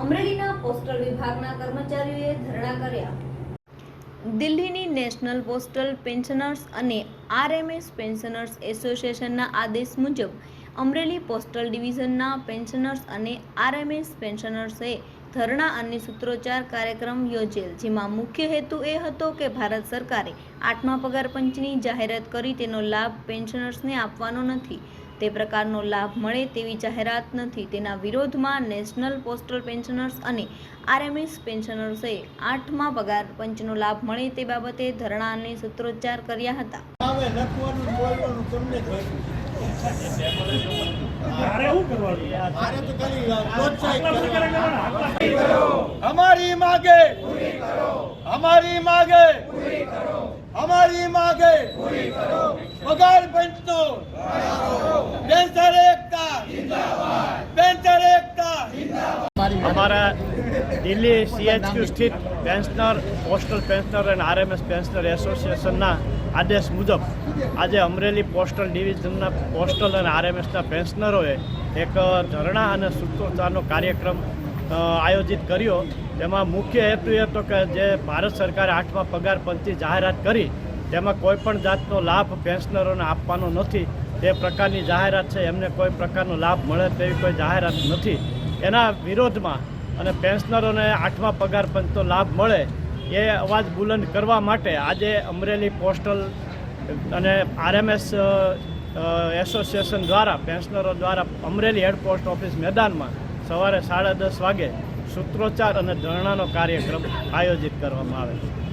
અમરેલીના પોસ્ટલ વિભાગના કર્મચારીઓએ ધરણા કર્યા. દિલ્હીની નેશનલ પોસ્ટલ પેન્શનર્સ અને આરએમએસ પેન્શનર્સ એસોસિએશનના આદેશ મુજબ અમરેલી પોસ્ટલ ડિવિઝનના પેન્શનર્સ અને આરએમએસ પેન્શનર્સે ધરણા અને સૂત્રોચ્ચાર કાર્યક્રમ યોજેલ, જેમાં મુખ્ય હેતુ એ હતો કે ભારત સરકારે આઠમા પગાર પંચની જાહેરાત કરી તેનો લાભ પેન્શનર્સને આપવાનો નથી. તે પ્રકારનો લાભ મળે તેવી જાહેરાત નથી. તેના વિરોધમાં નેશનલ પોસ્ટલ પેન્શનર્સ અને આરએમએસ પેન્શનર્સે આઠમા પગાર પંચનો લાભ મળે તે બાબતે ધરણા અને સૂત્રોચ્ચાર કર્યા હતા. અમારી અમારી ને બોલવાનું તમને જ હોય. મારે અમારા દિલ્હી સીએચક્યુ સ્થિત પેન્શનર પોસ્ટલ પેન્શનર અને આરએમએસ પેન્શનર એસોસિએશનના આદેશ મુજબ આજે અમરેલી પોસ્ટલ ડિવિઝનના પોસ્ટલ અને આરએમએસના પેન્શનરોએ એક ધરણા અને સૂત્રોચ્ચારનો કાર્યક્રમ આયોજિત કર્યો તેમાં મુખ્ય હેતુ એ હતો કે જે ભારત સરકારે આઠમા પગાર પંચની જાહેરાત કરી તેમાં કોઈ પણ જાતનો લાભ પેન્શનરોને આપવાનો નથી. તે પ્રકારની જાહેરાત છે, એમને કોઈ પ્રકારનો લાભ મળે તેવી કોઈ જાહેરાત નથી. એના વિરોધમાં અને પેન્શનરોને આઠમા પગાર પંચનો લાભ મળે એ અવાજ બુલંદ કરવા માટે આજે અમરેલી પોસ્ટલ અને આરએમએસ એસોસિએશન દ્વારા પેન્શનરો દ્વારા અમરેલી હેડ પોસ્ટ ઓફિસ મેદાનમાં સવારે સાડા દસ વાગે સૂત્રોચ્ચાર અને ધરણાનો કાર્યક્રમ આયોજિત કરવામાં આવે છે.